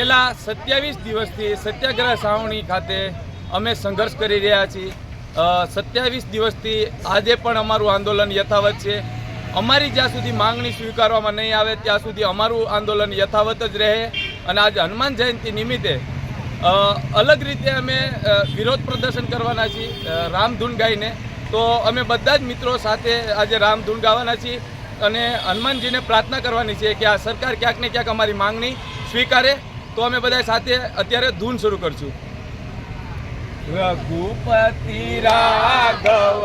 છેલ્લા સત્યાવીસ દિવસથી સત્યાગ્રહ સાવણી ખાતે અમે સંઘર્ષ કરી રહ્યા છીએ. સત્યાવીસ દિવસથી આજે પણ અમારું આંદોલન યથાવત છે. અમારી જ્યાં સુધી માંગણી સ્વીકારવામાં નહીં આવે, ત્યાં સુધી અમારું આંદોલન યથાવત જ રહે અને આજે હનુમાન જયંતિ નિમિત્તે અલગ રીતે અમે વિરોધ પ્રદર્શન કરવાના છીએ રામધૂન ગાઈને તો અમે બધા જ મિત્રો સાથે આજે રામધૂન ગાવાના છીએ અને હનુમાનજીને પ્રાર્થના કરવાની છે કે આ સરકાર ક્યાંક ને ક્યાંક અમારી માંગણી સ્વીકારે. તો અમે બધા સાથે અત્યારે ધૂન શરૂ કરશું. રઘુપતિ રાઘવ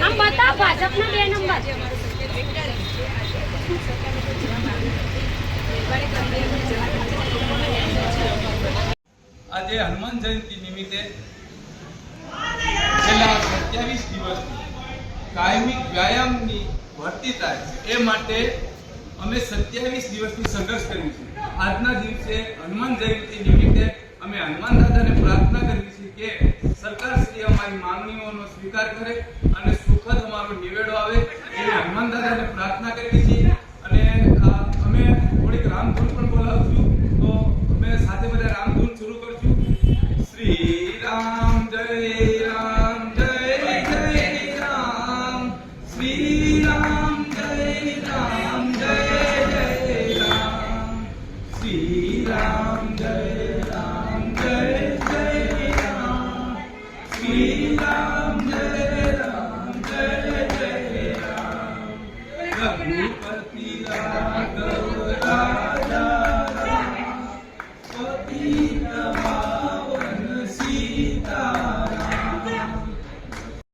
આમ બતાવ આજે હનુમાન જયંતિ નિમિત્તે છેલ્લા સત્યાવીસ દિવસથી કાયમિક વ્યાયામની ભરતી થાય એ માટે અમે સત્યાવીસ દિવસથી સંઘર્ષ કર્યું છે. આજના દિવસે હનુમાન જયંતિ નિમિત્તે અમે હનુમાન દાદાને પ્રાર્થના કરે મહારાજને પ્રાર્થના કરીએ છીએ અને અમે થોડીક રામધૂન પણ બોલાવશું તો અમે સાથે બધા રામધૂન શરૂ કરશું શ્રી રામ જય રામ જય જય રામ શ્રી રામ જય રામ જય જય રામ શ્રી રામ જય